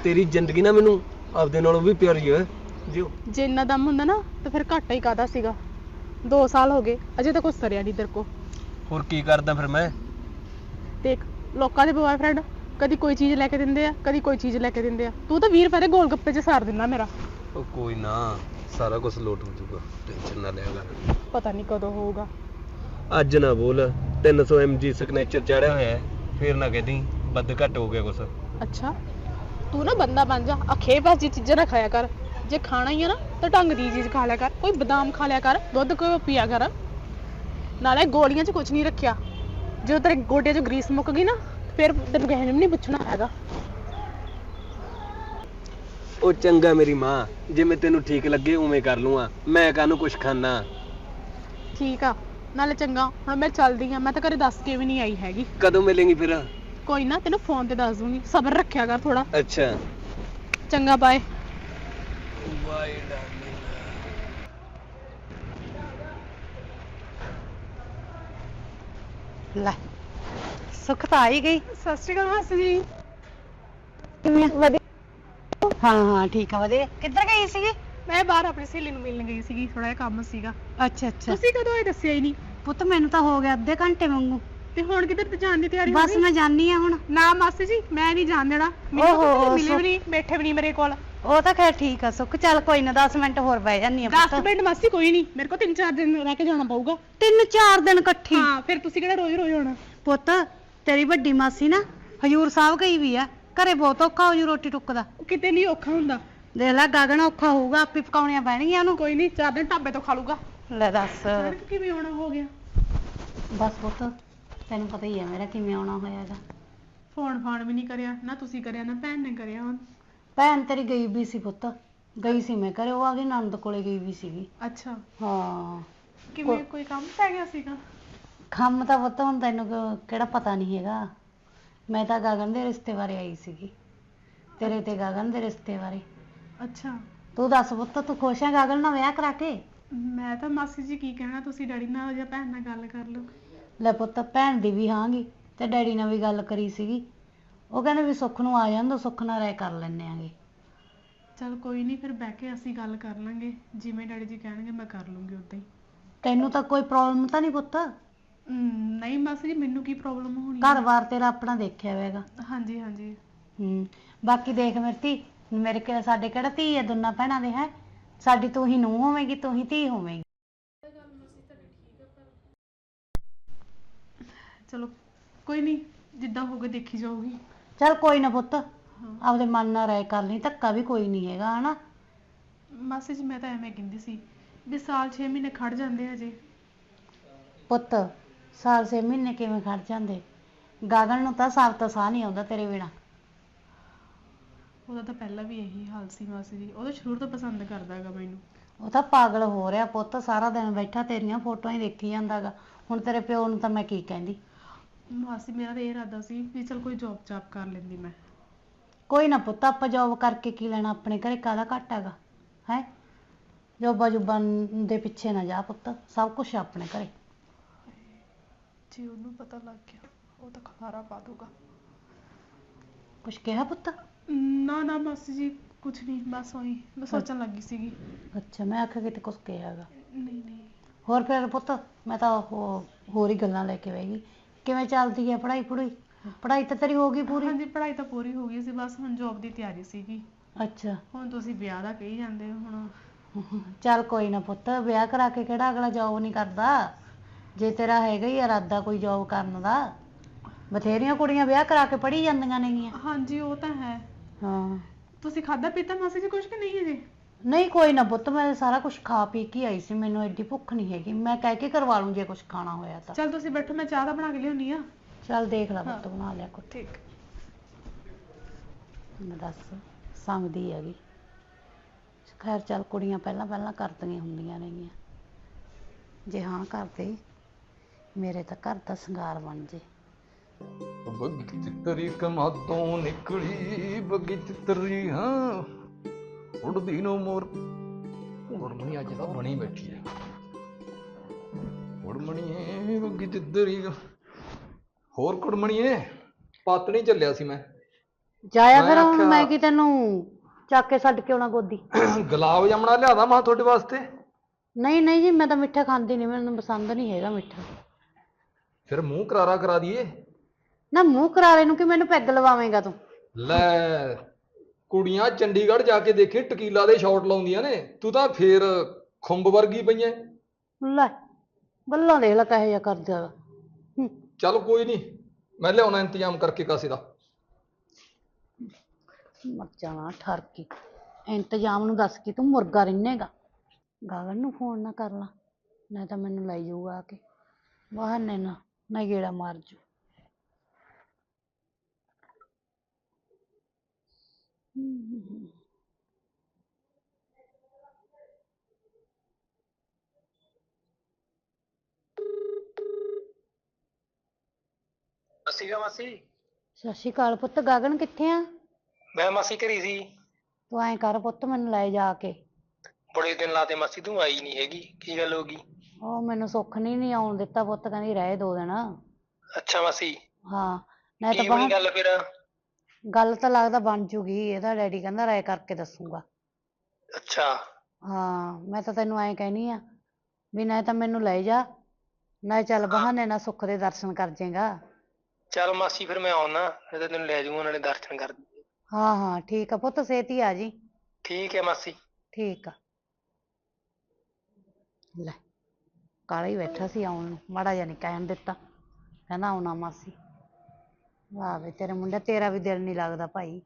ਤੇਰੀ ਜ਼ਿੰਦਗੀ ਨਾ ਮੈਨੂੰ ਆਪਦੇ ਨਾਲੋਂ ਵੀ ਪਿਆਰੀ ਹੈ ਜਿਉ। ਜੇ ਇੰਨਾ ਦਮ ਹੁੰਦਾ ਨਾ ਤਾਂ ਫਿਰ ਘਾਟਾ ਹੀ ਕਾਦਾ ਸੀਗਾ। 2 ਸਾਲ ਹੋ ਗਏ ਅਜੇ ਤਾਂ ਕੁਛ ਸਰਿਆ ਨਹੀਂ ਤੇਰੇ ਕੋ ਹੋਰ ਕੀ ਕਰਦਾ ਫਿਰ ਮੈਂ? ਦੇਖ ਲੋਕਾਂ ਦੇ ਬॉयਫ੍ਰੈਂਡ ਕਦੀ ਕੋਈ ਚੀਜ਼ ਲੈ ਕੇ ਦਿੰਦੇ ਆ ਕਦੀ ਕੋਈ ਚੀਜ਼ ਲੈ ਕੇ ਦਿੰਦੇ ਆ। ਤੂੰ ਤਾਂ 20 ਰੁਪਏ ਦੇ ਗੋਲ ਗੱਪੇ 'ਚ ਸਾਰ ਦਿੰਦਾ ਮੇਰਾ। ਉਹ ਕੋਈ ਨਾ ਸਾਰਾ ਕੁਝ ਲੋਟ ਹੋ ਜਾਊਗਾ। ਟੈਨਸ਼ਨ ਨਾ ਲਿਆ ਕਰ ਪਤਾ ਨਹੀਂ ਕਦੋਂ ਹੋਊਗਾ। ਅੱਜ ਨਾ ਬੋਲ। 300 mg ਸਿਗਨੇਚਰ ਚੜਿਆ ਹੋਇਆ ਹੈ। ਫੇਰ ਨਾ ਕਹਦੀ ਵੱਧ ਘੱਟ ਹੋ ਗਿਆ ਕੁਛ। ਅੱਛਾ ਤੂੰ ਨਾ ਬੰਦਾ ਬਣ ਜਾ। ਅਖੇ ਬਸ ਜੀ ਚੀਜ਼ਾਂ ਨਾ ਖਾਇਆ ਕਰ। ਜੇ ਖਾਣਾ ਹੀ ਆ ਨਾ ਤਾਂ ਢੰਗ ਦੀ ਚੀਜ਼ ਖਾ ਲਿਆ ਕਰ। ਕੋਈ ਬਦਾਮ ਖਾ ਲਿਆ ਕਰ ਦੁੱਧ ਕੋਈ ਪੀਆ ਕਰ। ਨਾਲੇ ਗੋਲੀਆਂ 'ਚ ਕੁਝ ਨਹੀਂ ਰੱਖਿਆ। ਜਦੋਂ ਤੇਰੇ ਗੋਡਿਆਂ 'ਚ ਗਰੀਸ ਮੁੱਕ ਗਈ ਨਾ ਫਿਰ ਤੈਨੂੰ ਕਿਸੇ ਨੇ ਵੀ ਨਹੀਂ ਪੁੱਛਣਾ ਹੈਗਾ। ਉਹ ਚੰਗਾ ਮੇਰੀ ਮਾਂ ਜਿਵੇਂ ਤੈਨੂੰ ਠੀਕ ਲੱਗੇ ਉਵੇਂ ਕਰ ਲੂੰਗਾ। ਮੈਂ ਕਾਹਨੂੰ ਕੁਛ ਖਾਣਾ ਠੀਕ ਆ। ਨਾਲੇ ਚੰਗਾ ਹੁਣ ਮੈਂ ਚੱਲਦੀ ਆ ਮੈਂ ਤਾਂ ਘਰੇ ਦੱਸ ਕੇ ਵੀ ਨਹੀਂ ਆਈ ਹੈਗੀ। ਕਦੋਂ ਮਿਲੇਂਗੀ ਫਿਰ? ਕੋਈ ਨਾ ਤੈਨੂੰ ਫੋਨ ਤੇ ਦੱਸ ਦੂੰਗੀ ਸਬਰ ਰੱਖਿਆ ਕਰ ਥੋੜਾ ਅੱਛਾ। ਚੰਗਾ ਬਾਏ ਬਾਏ ਲੈ ਸੁੱਖ ਤਾਂ ਆਈ ਗਈ। ਸਤਿ ਸ਼੍ਰੀ ਅਕਾਲ ਮਾਸੀ ਜੀ। ਕਿਵੇਂ ਵਧੀਆ। ਹਾਂ ਹਾਂ ਠੀਕ ਆ ਵਧੀਆ। ਕਿੱਧਰ ਗਈ ਸੀਗੀ? ਮੈਂ ਬਾਹਰ ਆਪਣੀ ਸਹੇਲੀ ਨੂੰ ਮਿਲਣ ਗਈ ਸੀਗੀ ਥੋੜਾ ਜਿਹਾ ਕੰਮ ਸੀਗਾ। ਅੱਛਾ ਅੱਛਾ। ਤੁਸੀਂ ਕਦੋਂ ਇਹ ਦੱਸਿਆ ਹੀ ਨਹੀਂ? ਪੁੱਤ ਮੈਨੂੰ ਤਾਂ ਹੋ ਗਿਆ ਅੱਧੇ ਘੰਟੇ ਵਾਂਗੂ। ਤੇ ਹੁਣ ਕਿੱਧਰ ਤੇ ਜਾਣ ਦੀ ਤਿਆਰੀ ਹੋ ਬਸ ਗਈ? ਮੈਂ ਜਾਣੀ ਆ ਹੁਣ। ਨਾ ਮਾਸੀ ਜੀ ਮੈਂ ਨਹੀਂ ਜਾਣ ਦੇਣਾ। ਮੈਨੂੰ ਓਹੋ, ਤਾਂ ਮਿਲੇ ਸੋ- ਵੀ ਨਹੀਂ ਬੈਠੇ ਵੀ ਨਹੀਂ ਮੇਰੇ ਕੋਲ। ਉਹ ਤਾਂ ਖੈਰ ਠੀਕ ਆ ਸੁੱਖ। ਚੱਲ ਕੋਈ ਨਾ 10 ਮਿੰਟ ਹੋਰ ਬਹਿ ਜਾਨੀ ਆ 10 ਪੁੱਤ। ਮਿੰਟ ਮਾਸੀ ਕੋਈ ਨਹੀਂ। ਮੇਰੇ ਕੋਲ 3-4 ਦਿਨ ਰਹਿ ਕੇ ਜਾਣਾ ਪਊਗਾ। ਤਿੰਨ ਚਾਰ ਦਿਨ ਇਕੱਠੀ। ਹਾਂ ਫਿਰ ਤੁਸੀਂ ਕਿਹੜਾ ਰੋਜ਼ ਰੋਜ਼ ਆਉਣਾ? ਪੁੱਤ ਤੇਰੀ ਵੱਡੀ ਮਾਸੀ ਨਾ ਹਜੂਰ ਸਾਹਿਬ ਗਈ ਵੀ ਆ। ਘਰੇ ਬਹੁਤ ਔਖਾ ਹੋ ਜੂ ਰੋਟੀ ਟੁੱਕ ਦਾ ਉਹ ਕਿਤੇ ਨਹੀਂ ਔਖਾ ਹੁੰਦਾ। ਦੇਖ ਲੈ ਗਗਨ ਔਖਾ ਹੋਊਗਾ ਆਪੇ ਪਕਾਉਣੀਆਂ ਪੈਣਗੀਆਂ ਉਹਨੂੰ। ਕੋਈ ਨਹੀਂ ਚਾਰ ਦਿਨ ਢਾਬੇ ਤੋਂ ਖਾ ਲੂਗਾ ਲੈ ਦੱਸ। ਕਿਵੇਂ ਆਉਣਾ ਹੋ ਗਿਆ? ਬਸ ਪੁੱਤ ਤੈਨੂੰ ਪਤਾ ਹੀ ਆ ਮੇਰਾ ਕਿਵੇਂ ਆਉਣਾ ਹੋਇਆਗਾ। ਫੋਨ ਫਾਨ ਵੀ ਨਹੀਂ ਕਰਿਆ ਨਾ ਤੁਸੀਂ ਕਰਿਆ ਨਾ ਭੈਣ ਨੇ ਕਰਿਆ ਹੁਣ। ਭੈਣ ਤੇਰੀ ਗਈ ਵੀ ਸੀ ਪੁੱਤ ਗਈ ਸੀ ਮੈਂ ਘਰੇ ਉਹ ਆ ਗਈ ਨੰਦ ਕੋਲੇ ਗਈ ਵੀ ਸੀਗੀ। ਅੱਛਾ। ਹਾਂ। ਕਿਵੇਂ ਕੋਈ ਕੰਮ ਪੈ ਗਿਆ ਸੀਗਾ? ਕੰਮ ਤਾਂ ਪੁੱਤ ਹੁਣ ਤੈਨੂੰ ਕਿ- ਕਿਹੜਾ ਪਤਾ ਨਹੀਂ ਹੈਗਾ। ਮੈਂ ਤਾਂ ਗਗਨ ਦੇ ਰਿਸ਼ਤੇ ਬਾਰੇ ਆਈ ਸੀਗੀ। ਤੇਰੇ ਤੇ ਗਗਨ ਦੇ ਰਿਸ਼ਤੇ ਬਾਰੇ। ਅੱਛਾ। ਤੂੰ ਦੱਸ ਪੁੱਤ ਤੂੰ ਖੁਸ਼ ਹੈ ਗਗਨ ਨਾਲ ਵਿਆਹ ਕਰਾ ਕੇ? ਮੈਂ ਤਾਂ ਮਾਸੀ ਜੀ ਕੀ ਕਹਿਣਾ ਤੁਸੀਂ ਡੈਡੀ ਨਾਲ ਜਾਂ ਭੈਣ ਨਾਲ ਗੱਲ ਕਰ ਲਓ। ਲੈ ਪੁੱਤ ਭੈਣ ਦੀ ਵੀ ਹਾਂਗੀ ਤੇ ਡੈਡੀ ਨਾਲ ਵੀ ਗੱਲ ਕਰੀ ਸੀਗੀ। ਉਹ ਕਹਿੰਦੇ ਵੀ ਸੁੱਖ ਨੂੰ ਆ ਜਾਂਦਾ ਸੁੱਖ ਨਾਲ ਰਾਏ ਕਰ ਲੈਣੇ ਆਂਗੇ। ਚਲ ਕੋਈ ਨਹੀਂ ਫਿਰ ਬਹਿ ਕੇ ਅਸੀਂ ਗੱਲ ਕਰ ਲਾਂਗੇ। ਜਿਵੇਂ ਡੈਡੀ ਜੀ ਕਹਿਣਗੇ ਮੈਂ ਕਰ ਲੂੰਗੀ ਉਦਾਂ ਹੀ। ਤੈਨੂੰ ਤਾਂ ਕੋਈ ਪ੍ਰੋਬਲਮ ਤਾਂ ਨਹੀਂ ਪੁੱਤ? ਹਮ, ਨਹੀਂ ਮਾਸੀ ਜੀ ਮੈਨੂੰ ਕੀ ਪ੍ਰੋਬਲਮ ਹੋਣੀ ਘਰ-ਬਾਰ ਤੇਰਾ ਆਪਣਾ ਦੇਖਿਆ ਹੋਵੇਗਾ ਹਾਂਜੀ ਹਾਂਜੀ। ਹੂੰ ਬਾਕੀ ਦੇਖ ਮੇਰੀ ਧੀ ਮੇਰੇ ਕਿ ਸਾਡੇ ਕਿਹੜਾ ਧੀ ਹੈ ਦੋਨਾਂ ਭੈਣਾਂ ਦੇ ਹੈ। ਸਾਡੀ ਤੂੰ ਹੀ ਨੂੰਹ ਹੋਵੇਂਗੀ ਤੂੰ ਹੀ ਧੀ ਹੋਵੇਂਗੀ। ਚਲੋ ਕੋਈ ਨਹੀਂ ਜਿੱਦਾਂ ਹੋਊਗਾ ਦੇਖੀ ਜਾਊਗੀ। ਚੱਲ ਕੋਈ ਨਾ ਪੁੱਤ ਆਪਦੇ ਮਨ ਨਾਲ ਰਾਏ ਕਰ ਲਈ ਧੱਕਾ ਵੀ ਕੋਈ ਨਹੀਂ ਹੈਗਾ ਹਨਾ? ਮਾਸੀ ਜੀ ਮੈਂ ਤਾਂ ਐਵੇਂ ਕਹਿੰਦੀ ਸੀ ਵੀ ਸਾਲ 6 ਮਹੀਨੇ ਖੜ ਜਾਂਦੇ ਆ ਜੇ। ਪੁੱਤ ਸਾਲ ਛੇ ਮਹੀਨੇ ਕਿਵੇਂ ਖੜ ਜਾਂਦੇ? ਗਾਗਨ ਨੂੰ ਤਾਂ ਸਾਲ ਤਾਂ ਸਾਹ ਨਹੀਂ ਆਉਂਦਾ ਤੇਰੇ ਬਿਨਾ। ਉਹਦਾ ਤਾਂ ਪਹਿਲਾਂ ਵੀ ਇਹੀ ਹਾਲ ਸੀ ਮਾਸੀ ਜੀ। ਉਹ ਤਾਂ ਸ਼ੁਰੂ ਤੋਂ ਪਸੰਦ ਕਰਦਾ ਹੈਗਾ ਮੈਨੂੰ। ਉਹ ਤਾਂ ਪਾਗਲ ਹੋ ਰਿਹਾ ਪੁੱਤ ਸਾਰਾ ਦਿਨ ਬੈਠਾ ਤੇਰੀਆਂ ਫੋਟੋਆਂ ਹੀ ਦੇਖੀ ਜਾਂਦਾਗਾ ਹੁਣ ਤੇਰੇ ਪਿਓ ਨੂੰ ਤਾਂ ਮੈਂ ਕੀ ਕਹਿੰਦੀ? ਮਾਸੀ ਮੇਰਾ ਤਾਂ ਇਹ ਇਰਾਦਾ ਸੀ ਵੀ ਚਲ ਕੋਈ ਜੌਬ ਚਾਪ ਕਰ ਲੈਂਦੀ ਮੈਂ। ਕੋਈ ਨਾ ਪੁੱਤ ਆਪਾਂ ਜੋਬ ਕਰਕੇ ਕੀ ਲੈਣਾ? ਆਪਣੇ ਘਰੇ ਕਾਹਦਾ ਘਾਟਾ ਹੈਗਾ? ਹੈ? ਜੋਬਾਂ ਜੁਬਾਂ ਦੇ ਪਿੱਛੇ ਨਾ ਜਾ ਪੁੱਤ ਸਭ ਕੁਝ ਆਪਣੇ ਘਰੇ। ਜੇ ਉਹਨੂੰ ਪਤਾ ਲੱਗ ਗਿਆ ਉਹ ਤਾਂ ਖਲਾਰਾ ਪਾ ਦੂਗਾ ਕੁਛ ਕਿਹਾ ਪੁੱਤ? ਨਾ ਨਾ ਮਾਸੀ ਜੀ ਕੁਛ ਨਹੀਂ ਬਸ ਉਹੀ ਮੈਂ ਸੋਚਣ ਲੱਗੀ ਸੀਗੀ। ਅੱਛਾ ਮੈਂ ਆਖਿਆ ਕਿਤੇ ਕੁਛ ਕਿਹਾ ਹੈਗਾ। ਨਹੀਂ ਨਹੀਂ। ਹੋਰ ਫਿਰ ਪੁੱਤ ਮੈਂ ਤਾਂ ਉਹ ਹੋਰ ਹੀ ਗੱਲਾਂ ਲੈ ਕੇ ਬਹਿ ਗਈ। ਕਿਵੇਂ ਚੱਲਦੀ ਹੈ ਪੜ੍ਹਾਈ ਪੜ੍ਹਾਈ ਪੜ੍ਹਾਈ ਤਾਂ ਤੇਰੀ ਹੋ ਗਈ ਪੂਰੀ? ਹਾਂਜੀ ਪੜ੍ਹਾਈ ਤਾਂ ਪੂਰੀ ਹੋ ਗਈ ਸੀ ਬਸ ਹੁਣ ਜੌਬ ਦੀ ਤਿਆਰੀ ਸੀਗੀ। ਅੱਛਾ। ਹੁਣ ਤੁਸੀਂ ਵਿਆਹ ਦਾ ਕਹੀ ਜਾਂਦੇ ਹੋ ਹੁਣ। ਚੱਲ ਕੋਈ ਨਾ ਪੁੱਤ ਵਿਆਹ ਕਰਾ ਕੇ ਕਿਹੜਾ ਅਗਲਾ ਜੌਬ ਨਹੀਂ ਕਰਦਾ? ਜੇ ਤੇਰਾ ਹੈਗਾ ਹੀ ਇਰਾਦਾ ਕੋਈ ਜੌਬ ਕਰਨ ਦਾ। ਬਥੇਰੀਆਂ ਕੁੜੀਆਂ ਵਿਆਹ ਕਰਾ ਕੇ ਪੜ੍ਹੀ ਜਾਂਦੀਆਂ ਨੇਗੀਆਂ। ਹਾਂਜੀ ਉਹ ਤਾਂ ਹੈ। ਹਾਂ। ਤੁਸੀਂ ਖਾਦਾ ਪੀਤਾ ਮਾਸੀ ਜੀ ਕੁਛ ਕਿ ਨਹੀਂ ਅਜੇ ਨਹੀਂ ਕੋਈ ਨਾ ਪੁੱਤ ਮੈਂ ਸਾਰਾ ਕੁਝ ਖਾ ਪੀ ਕੇ ਆਈ ਸੀ ਮੈਨੂੰ ਐਡੀ ਭੁੱਖ ਨਹੀਂ ਹੈਗੀ। ਮੈਂ ਕਹਿ ਕੇ ਕਰਵਾ ਲੂੰ ਜੇ ਕੁਝ ਖਾਣਾ ਹੋਇਆ ਤਾਂ। ਚਲ ਤੁਸੀਂ ਬੈਠੋ ਮੈਂ ਚਾਹ ਦਾ ਬਣਾ ਕੇ ਲਿਆਉਣੀ ਆ। ਚੱਲ ਦੇਖ ਲੈ ਪੁੱਤ ਬਣਾ ਲਿਆ ਕੁਛ। ਠੀਕ। ਮੈਂ ਦੱਸ ਸੰਗਦੀ ਹੈਗੀ। ਖੈਰ ਚੱਲ ਕੁੜੀਆਂ ਪਹਿਲਾਂ ਪਹਿਲਾਂ ਕਰਦੀਆਂ ਹੁੰਦੀਆਂ ਨੇਗੀਆਂ। ਜੇ ਹਾਂ ਕਰਦੇ ਮੇਰੇ ਤਾਂ ਘਰ ਦਾ ਸ਼ਿੰਗਾਰ ਬਣ ਜੇ। ਤੇਰੀ ਕਮਾਦੋਂ ਨਿਕਲੀ। ਬਗੀਚ ਤੇਰੀ ਹਾਂ। ਉੜਦੀ ਨੂੰ ਮੋਰ। ਉੜਮਣੀ ਅੱਜ ਤਾਂ ਬਣੀ ਬੈਠੀ ਹੈ ਉੜਮਣੀਏ ਬਗੀਚ ਤੇਰੀ ਹੋਰ ਕੁੜਮਣੀਏ ਪਾਤਣੀ ਚੱਲਿਆ ਸੀ ਮੈਂ। ਜਾਇਆ ਮੈਂ ਫਿਰ ਹੁਣ ਮੈਂ ਕੀ ਤੈਨੂੰ ਚੱਕ ਕੇ ਛੱਡ ਕੇ ਆਉਣਾ ਗੋਦੀ? ਗੁਲਾਬ ਜਾਮਣਾ ਲਿਆਦਾ ਮਾਂ ਤੁਹਾਡੇ ਵਾਸਤੇ? ਨਹੀਂ ਨਹੀਂ ਜੀ ਮੈਂ ਤਾਂ ਮਿੱਠਾ ਖਾਂਦੀ ਨਹੀਂ ਮੈਨੂੰ ਪਸੰਦ ਨਹੀਂ ਹੈਗਾ ਮਿੱਠਾ। ਫਿਰ ਮੂੰਹ ਕਰਾਰਾ ਕਰਾ ਦਈਏ। ਨਾ ਮੂੰਹ ਕਰਾਰੇ ਨੂੰ ਕਿ ਮੈਨੂੰ ਪੈਗ ਲਵਾਵੇਂਗਾ ਤੂੰ? ਲੈ ਕੁੜੀਆਂ ਚੰਡੀਗੜ੍ਹ ਜਾ ਕੇ ਦੇਖੇ ਟਕੀਲਾ ਦੇ ਸ਼ਾਟ ਲਾਉਂਦੀਆਂ ਨੇ ਤੂੰ ਤਾਂ ਫੇਰ ਖੁੰਬ ਵਰਗੀ ਪਈਐ ਲੈ ਗੱਲਾਂ ਦੇਖ ਲੈ ਕਹੇ ਜਾ ਕਰਦਾ ਵਾ। ਹੂੰ, ਚੱਲ ਕੋਈ ਨਹੀਂ ਮੈਂ ਲਿਆਉਣਾ ਇੰਤਜ਼ਾਮ ਕਰਕੇ ਕਾਸੇ ਦਾ। ਮਰ ਜਾਣਾ ਠਰਕੀ। ਇੰਤਜ਼ਾਮ ਨੂੰ ਦੱਸ ਕਿ ਤੂੰ ਮੁਰਗਾ ਰਿੰਨੇਗਾ। ਗਗਨ ਨੂੰ ਫੋਨ ਨਾ ਕਰ ਲਾ ਨਹੀਂ ਤਾਂ ਮੈਨੂੰ ਲੈ ਜਾਊਗਾ ਆ ਕੇ। ਬਹਾਨੇ ਨਾ ਨਾ ਗੇੜਾ ਮਾਰ ਜੂ। ਮਾਸੀ। ਸਤਿ ਸ਼੍ਰੀ ਅਕਾਲ ਪੁੱਤ ਗਗਨ ਕਿੱਥੇ ਆ? ਮੈਂ ਮਾਸੀ ਘਰੀ ਸੀ। ਤੂੰ ਐਂ ਕਰ ਪੁੱਤ ਮੈਨੂੰ ਲੈ ਜਾ ਕੇ। ਬੜੇ ਦਿਨ ਲਾਤੇ ਮਾਸੀ ਤੂੰ ਆਈ ਨਹੀਂ ਹੈਗੀ। ਕੀ ਗੱਲ ਹੋ ਗਈ? ਉਹ ਮੈਨੂੰ ਸੁੱਖ ਨਹੀਂ ਨਹੀਂ ਆਉਣ ਦਿੱਤਾ ਪੁੱਤ ਕਹਿੰਦੀ ਰਹਿ ਦੋ ਦਿਨ। ਅੱਛਾ ਮਾਸੀ। ਹਾਂ ਨਹੀਂ ਤਾਂ ਕੀ ਬਣੀ ਬਾਹਰ ਗੱਲ ਫਿਰ? ਗੱਲ ਤਾਂ ਲੱਗਦਾ ਬਣ ਜੂਗੀ ਇਹਦਾ ਡੈਡੀ ਕਹਿੰਦਾ ਰਾਏ ਕਰਕੇ ਦੱਸੂਗਾ। ਅੱਛਾ। ਹਾਂ ਮੈਂ ਤਾਂ ਤੈਨੂੰ ਐਂ ਕਹਿਨੀ ਆ ਵੀ ਨਾ ਤਾਂ ਮੈਨੂੰ ਲੈ ਜਾ ਨਾ ਚੱਲ ਬਹਾਨੇ ਨਾਲ ਸੁੱਖ ਦੇ ਦਰਸ਼ਨ ਕਰ ਜਾਏਗਾ। ਚੱਲ ਮਾਸੀ ਫਿਰ ਮੈਂ ਆਉਣਾ ਫਿਰ ਤਾਂ ਤੈਨੂੰ ਲੈ ਜਾਊਂਗਾ ਨਾਲੇ ਦਰਸ਼ਨ ਕਰ ਦੂੰਗੀ। ਹਾਂ ਹਾਂ ਠੀਕ ਆ ਪੁੱਤ ਛੇਤੀ ਆ ਜੀ। ਠੀਕ ਹੈ ਮਾਸੀ। ਠੀਕ ਆ। ਲੈ ਕਾਲਾ ਹੀ ਬੈਠਾ ਸੀ ਆਉਣ ਨੂੰ ਮਾੜਾ ਜਿਹਾ ਨੀ ਕਹਿਣ ਦਿੱਤਾ। ਕਹਿੰਦਾ ਆਉਣਾ ਮਾਸੀ। ਵਾਹ ਵੇ ਤੇਰੇ ਮੁੰਡਾ ਤੇਰਾ ਵੀ ਦਿਲ ਨਹੀਂ ਲੱਗਦਾ ਭਾਈ।